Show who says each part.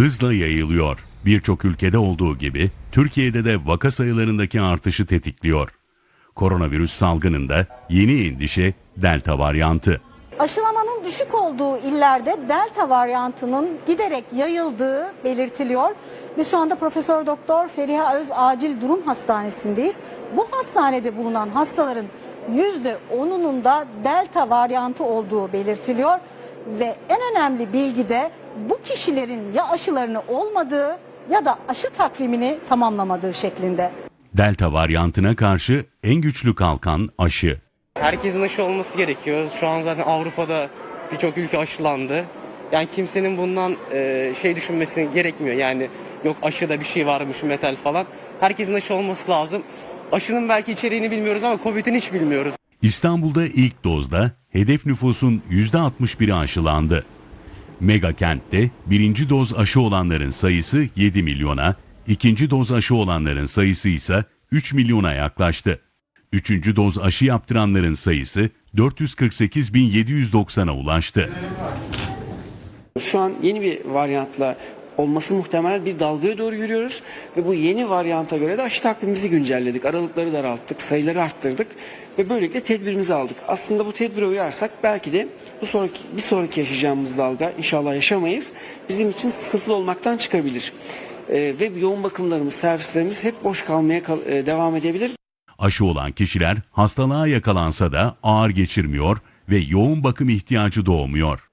Speaker 1: hızla yayılıyor. Birçok ülkede olduğu gibi Türkiye'de de vaka sayılarındaki artışı tetikliyor. Koronavirüs salgınında yeni endişe delta varyantı.
Speaker 2: Aşılamanın düşük olduğu illerde delta varyantının giderek yayıldığı belirtiliyor. Biz şu anda Profesör Doktor Feriha Öz Acil Durum Hastanesi'ndeyiz. Bu hastanede bulunan hastaların %10'unun da delta varyantı olduğu belirtiliyor. Ve en önemli bilgi de bu kişilerin ya aşılarını olmadığı ya da aşı takvimini tamamlamadığı şeklinde.
Speaker 1: Delta varyantına karşı en güçlü kalkan aşı.
Speaker 3: Herkesin aşı olması gerekiyor. Şu an zaten Avrupa'da birçok ülke aşılandı. Yani kimsenin bundan e, şey düşünmesi gerekmiyor. Yani yok aşıda bir şey varmış metal falan. Herkesin aşı olması lazım. Aşının belki içeriğini bilmiyoruz ama Covid'in hiç bilmiyoruz.
Speaker 1: İstanbul'da ilk dozda hedef nüfusun %61'i aşılandı. Mega kentte birinci doz aşı olanların sayısı 7 milyona, ikinci doz aşı olanların sayısı ise 3 milyona yaklaştı. Üçüncü doz aşı yaptıranların sayısı 448.790'a ulaştı.
Speaker 4: Şu an yeni bir varyantla olması muhtemel bir dalgaya doğru yürüyoruz ve bu yeni varyanta göre de aşı takvimimizi güncelledik. Aralıkları daralttık, sayıları arttırdık ve böylelikle tedbirimizi aldık. Aslında bu tedbire uyarsak belki de bu sonraki bir sonraki yaşayacağımız dalga inşallah yaşamayız. Bizim için sıkıntılı olmaktan çıkabilir. Ee, ve yoğun bakımlarımız, servislerimiz hep boş kalmaya kal- e, devam edebilir.
Speaker 1: Aşı olan kişiler hastalığa yakalansa da ağır geçirmiyor ve yoğun bakım ihtiyacı doğmuyor.